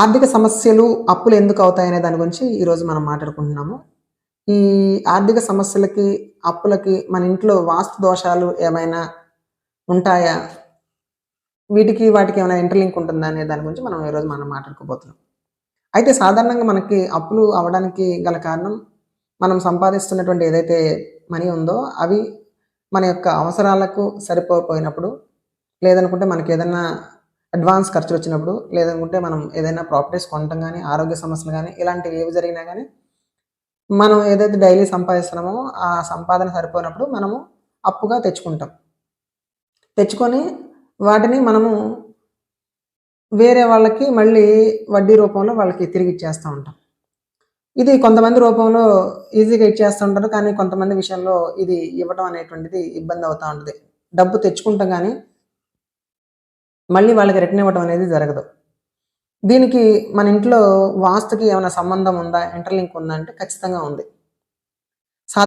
ఆర్థిక సమస్యలు అప్పులు ఎందుకు అవుతాయనే దాని గురించి ఈరోజు మనం మాట్లాడుకుంటున్నాము. ఈ ఆర్థిక సమస్యలకి అప్పులకి మన ఇంట్లో వాస్తు దోషాలు ఏమైనా ఉంటాయా? వీటికి వాటికి ఏమైనా ఇంటర్లింక్ ఉంటుందా అనే దాని గురించి మనం ఈరోజు మనం మాట్లాడుకోబోతున్నాం. అయితే సాధారణంగా మనకి అప్పులు అవడానికి గల కారణం మనం సంపాదిస్తున్నటువంటి ఏదైతే మనీ ఉందో అవి మన యొక్క అవసరాలకు సరిపోయినప్పుడు లేదనుకుంటే మనకి ఏదైనా అడ్వాన్స్ ఖర్చులు వచ్చినప్పుడు లేదనుకుంటే మనం ఏదైనా ప్రాపర్టీస్ కొనటం కానీ ఆరోగ్య సమస్యలు కానీ ఇలాంటివి ఏవి జరిగినా కానీ మనం ఏదైతే డైలీ సంపాదిస్తున్నామో ఆ సంపాదన సరిపోయినప్పుడు మనము అప్పుగా తెచ్చుకుంటాం. తెచ్చుకొని వాటిని మనము వేరే వాళ్ళకి మళ్ళీ వడ్డీ రూపంలో వాళ్ళకి తిరిగి ఇచ్చేస్తూ ఉంటాం. ఇది కొంతమంది రూపంలో ఈజీగా ఇచ్చేస్తూ ఉంటారు కానీ కొంతమంది విషయంలో ఇది ఇవ్వడం అనేటువంటిది ఇబ్బంది అవుతూ ఉంటుంది. డబ్బు తెచ్చుకుంటాం కానీ మళ్ళీ వాళ్ళకి రిటర్న్ ఇవ్వడం అనేది జరగదు. దీనికి మన ఇంట్లో వాస్తుకి ఏమైనా సంబంధం ఉందా? ఇంటర్లింక్ ఉందా అంటే ఖచ్చితంగా ఉంది.